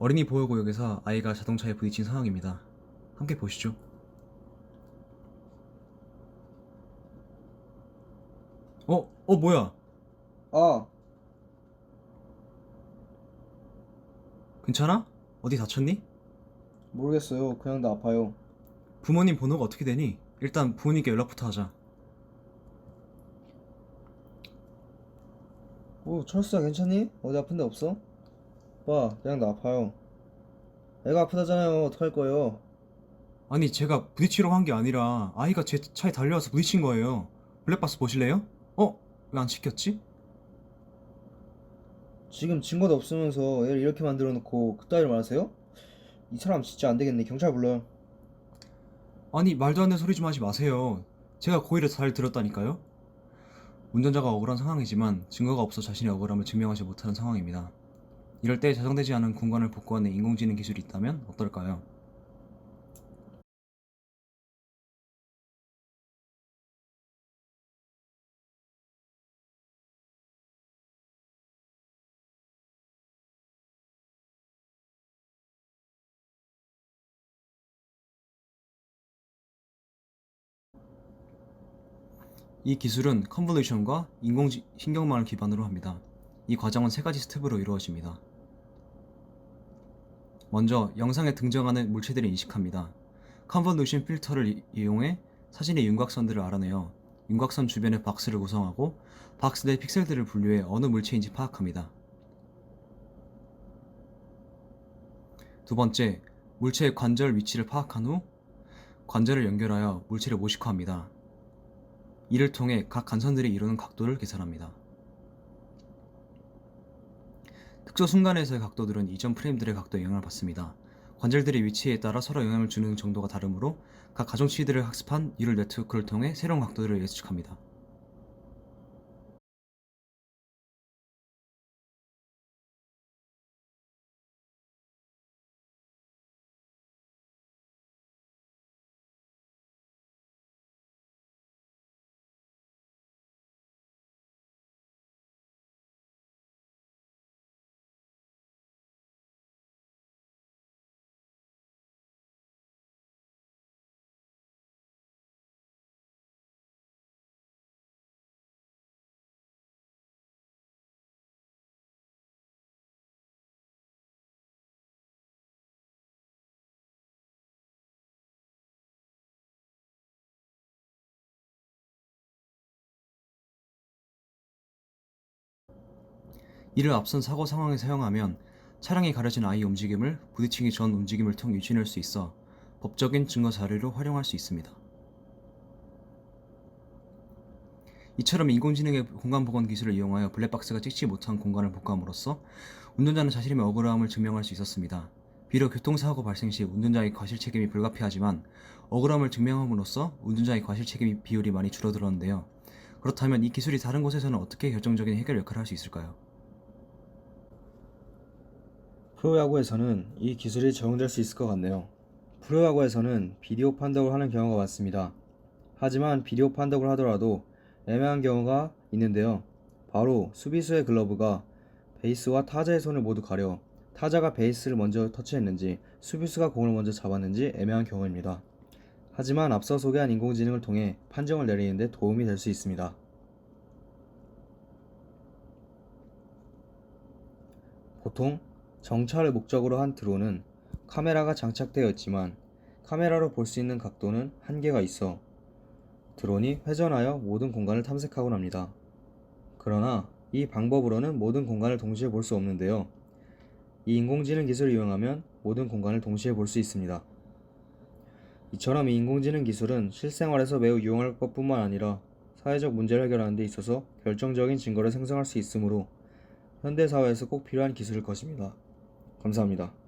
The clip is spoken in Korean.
어린이 보호구역에서 아이가 자동차에 부딪힌 상황입니다. 함께 보시죠. 어, 어, 뭐야? 아, 괜찮아? 어디 다쳤니? 모르겠어요. 그냥 나 아파요. 부모님 번호가 어떻게 되니? 일단 부모님께 연락부터 하자. 오, 철수야 괜찮니? 어디 아픈 데 없어? 오빠, 그냥 나 아파요. 애가 아프다잖아요. 어떡할 거예요? 아니, 제가 부딪히려고 한 게 아니라 아이가 제 차에 달려와서 부딪힌 거예요. 블랙박스 보실래요? 어? 왜 안 시켰지? 지금 증거도 없으면서 애를 이렇게 만들어 놓고 그따위로 말하세요? 이 사람 진짜 안 되겠네. 경찰 불러요. 아니, 말도 안 되는 소리 좀 하지 마세요. 제가 고의를 잘 들었다니까요? 운전자가 억울한 상황이지만 증거가 없어 자신의 억울함을 증명하지 못하는 상황입니다. 이럴 때 자정되지 않은 공간을 복구하는 인공지능 기술이 있다면 어떨까요? 이 기술은 컨볼루션과 인공신경망을 기반으로 합니다. 이 과정은 세 가지 스텝으로 이루어집니다. 먼저 영상에 등장하는 물체들을 인식합니다. 컨볼루션 필터를 이- 이용해 사진의 윤곽선들을 알아내어 윤곽선 주변의 박스를 구성하고 박스 내 픽셀들을 분류해 어느 물체인지 파악합니다. 두 번째, 물체의 관절 위치를 파악한 후 관절을 연결하여 물체를 모식화합니다. 이를 통해 각 간선들이 이루는 각도를 계산합니다. 특정 순간에서의 각도들은 이전 프레임들의 각도에 영향을 받습니다. 관절들의 위치에 따라 서로 영향을 주는 정도가 다르므로 각 가중치들을 학습한 뉴럴 네트워크를 통해 새로운 각도들을 예측합니다. 이를 앞선 사고 상황에 사용하면 차량이 가려진 아이의 움직임을 부딪히기 전 움직임을 통해 유추해낼 수 있어 법적인 증거 자료로 활용할 수 있습니다. 이처럼 인공지능의 공간 복원 기술을 이용하여 블랙박스가 찍지 못한 공간을 복구함으로써 운전자는 자신의 억울함을 증명할 수 있었습니다. 비록 교통사고 발생 시 운전자의 과실 책임이 불가피하지만 억울함을 증명함으로써 운전자의 과실 책임 비율이 많이 줄어들었는데요. 그렇다면 이 기술이 다른 곳에서는 어떻게 결정적인 해결 역할을 할 수 있을까요? 프로야구에서는 이 기술이 적용될 수 있을 것 같네요. 프로야구에서는 비디오 판독을 하는 경우가 많습니다. 하지만 비디오 판독을 하더라도 애매한 경우가 있는데요. 바로 수비수의 글러브가 베이스와 타자의 손을 모두 가려 타자가 베이스를 먼저 터치했는지 수비수가 공을 먼저 잡았는지 애매한 경우입니다. 하지만 앞서 소개한 인공지능을 통해 판정을 내리는데 도움이 될 수 있습니다. 보통 정찰을 목적으로 한 드론은 카메라가 장착되어 있지만 카메라로 볼 수 있는 각도는 한계가 있어 드론이 회전하여 모든 공간을 탐색하곤 합니다. 그러나 이 방법으로는 모든 공간을 동시에 볼 수 없는데요. 이 인공지능 기술을 이용하면 모든 공간을 동시에 볼 수 있습니다. 이처럼 이 인공지능 기술은 실생활에서 매우 유용할 것뿐만 아니라 사회적 문제를 해결하는 데 있어서 결정적인 증거를 생성할 수 있으므로 현대 사회에서 꼭 필요한 기술일 것입니다. 감사합니다.